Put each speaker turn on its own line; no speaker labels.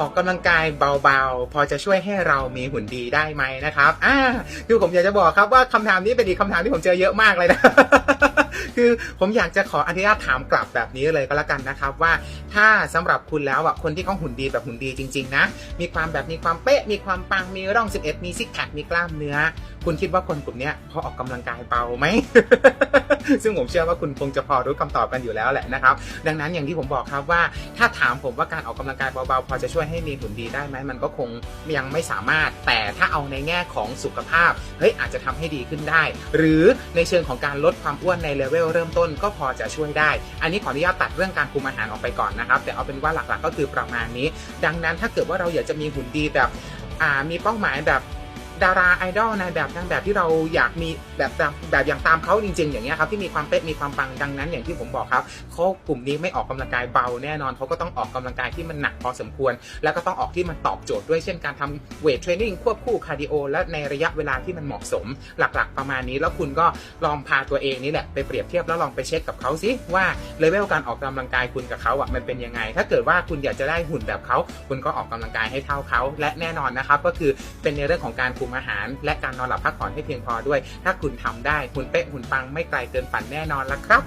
ออกกำลังกายเบาๆ พอจะช่วยให้เรามีหุ่นดีได้ไหมนะครับอ่าคือผมอยากจะบอกครับว่าคำถามนี้เป็นอีกคำถามที่ผมเจอเยอะมากเลยนะคือผมอยากจะขออนุญาตถามกลับแบบนี้เลยก็แล้วกันนะครับว่าถ้าสำหรับคุณแล้วอะคนที่เขาหุ่นดีแบบหุ่นดีจริงๆนะมีความแบบมีความเป๊ะมีความปังมีร่อง 11 มีซิกแพคมีกล้ามเนื้อ คุณคิดว่าคนกลุ่มนี้ยเขาออกกำลังกายเบาไหม ซึ่งผมเชื่อว่าคุณคงจะพอรู้คำตอบกันอยู่แล้วแหละนะครับ ดังนั้นอย่างที่ผมบอกครับว่า ถ้าถามผมว่าการออกกำลังกายเบาๆ พอจะช่วยให้มีหุ่นดีได้ไหมมันก็คงยังไม่สามารถ แต่ถ้าเอาในแง่ของสุขภาพเฮ้ยอาจจะทำให้ดีขึ้นได้ หรือในเชิงของการลดความอ้วนในเลเวลเริ่มต้นก็พอจะช่วยได้ อันนี้ขออนุญาตตัดเรื่องการคุมอาหารออกไปก่อนนะครับ แต่เอาเป็นว่าหลักๆก็คือประมาณนี้ ดังนั้นถ้าเกิดว่าเราอยากจะมีหุ่นดีแบบมีเป้าหมายแบบ ดาราไอดอลในแบบนางแบบที่เราอยากมีแบบแบบแบบอย่างตามเขาจริง ๆ อย่างเงี้ยครับที่มีความเป๊ะมีความปังดังนั้นอย่างที่ผมบอกครับเขากลุ่มนี้ไม่ออกกำลังกายเบาแน่นอนเขาก็ต้องออกกำลังกายที่มันหนักพอสมควร แล้วก็ต้องออกที่มันตอบโจทย์ด้วยเช่นการทำเวทเทรนนิ่งควบคู่คาร์ดิโอและในระยะเวลาที่มันเหมาะสมหลักๆ ประมาณนี้ แล้วคุณก็ลองพาตัวเองนี่แหละไปเปรียบเทียบแล้วลองไปเช็คกับเขาสิว่าเลเวลการออกกำลังกายคุณกับเขาอะมันเป็นยังไง ถ้าเกิดว่าคุณอยากจะได้หุ่นแบบเขาคุณก็ออกกำลังกายให้เท่าเขาและแน่นอนนะครับก็คือเป็นในเรื่องของการคุมอาหาร และการนอนหลับพักผ่อนให้เพียงพอด้วย ถ้าคุณทำได้คุณเป๊ะหุ่นปังไม่ไกลเกินฝันแน่นอนละครับ